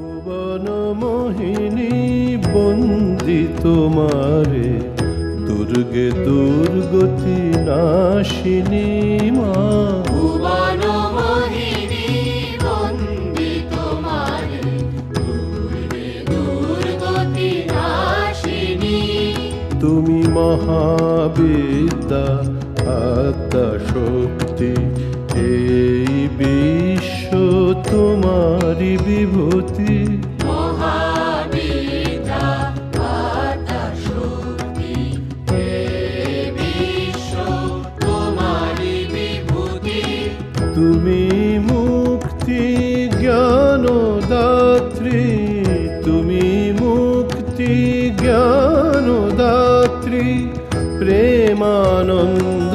ভুবন মোহিনী বন্দি তোমারে। দুর্গে দুর্গতি নাশিনী মা। ভুবন মোহিনী বন্দি তোমার। দুর্গে দুর্গতি নাশিনী। তুমি মহাবিদ্যা আত্মা শক্তি এই তোমারি বিভূতি। তুমি মুক্তি তোমারি বিভূতি। তুমি মুক্তি জ্ঞানদাত্রী। দাত্রী প্রেমানন্দ